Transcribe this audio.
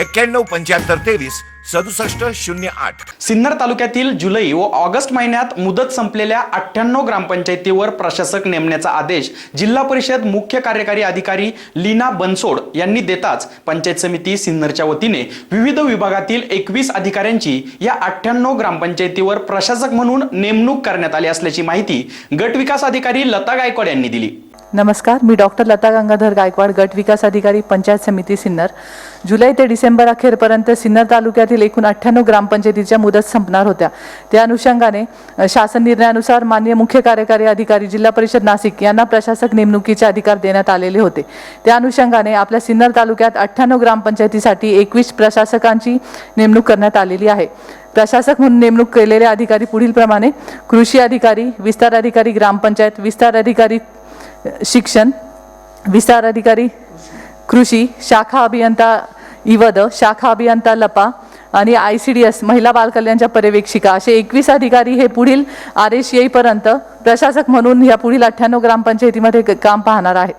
एक्क्याण्णव पंच्याहत्तर तेवीस सदुसष्ट शून्य आठ. सिन्नर तालुक्यातील जुलै व ऑगस्ट महिन्यात मुदत संपलेल्या अठ्ठ्याण्णव ग्रामपंचायतीवर प्रशासक नेमण्याचा आदेश जिल्हा परिषद मुख्य कार्यकारी अधिकारी लीना बनसोड यांनी देताच पंचायत समिती सिन्नरच्या वतीने विविध विभागातील एकवीस अधिकाऱ्यांची या अठ्ठ्याण्णव ग्रामपंचायतीवर प्रशासक म्हणून नेमणूक करण्यात आली असल्याची माहिती गट विकास अधिकारी लता गायकवाड यांनी दिली. नमस्कार मी डॉक्टर लता गंगाधर गायकवाड गट विकास अधिकारी पंचायत समिती सिन्नर. जुलै ते डिसेंबर अखेरपर्यंत सिन्नर तालुक्यातील एकूण अठ्ठ्याण्णव ग्रामपंचायतीच्या मुदत संपणार होत्या. त्या अनुषंगाने शासन निर्णयानुसार मान्य मुख्य कार्यकारी अधिकारी जिल्हा परिषद नाशिक यांना प्रशासक नेमणुकीचे अधिकार देण्यात आलेले होते. त्या अनुषंगाने आपल्या सिन्नर तालुक्यात अठ्ठ्याण्णव ग्रामपंचायतीसाठी एकवीस प्रशासकांची नेमणूक करण्यात आलेली आहे. प्रशासक म्हणून नेमणूक केलेले अधिकारी पुढीलप्रमाणे कृषी अधिकारी विस्तार अधिकारी ग्रामपंचायत विस्तार अधिकारी शिक्षण विस्तार अधिकारी कृषी शाखा अभियंता इवद शाखा अभियंता लपा आणि आय सी डी एस महिला बालकल्याणच्या पर्यवेक्षिका असे एकवीस अधिकारी हे पुढील आदेश येईपर्यंत प्रशासक म्हणून या पुढील अठ्ठ्याण्णव ग्रामपंचायतीमध्ये काम पाहणार आहेत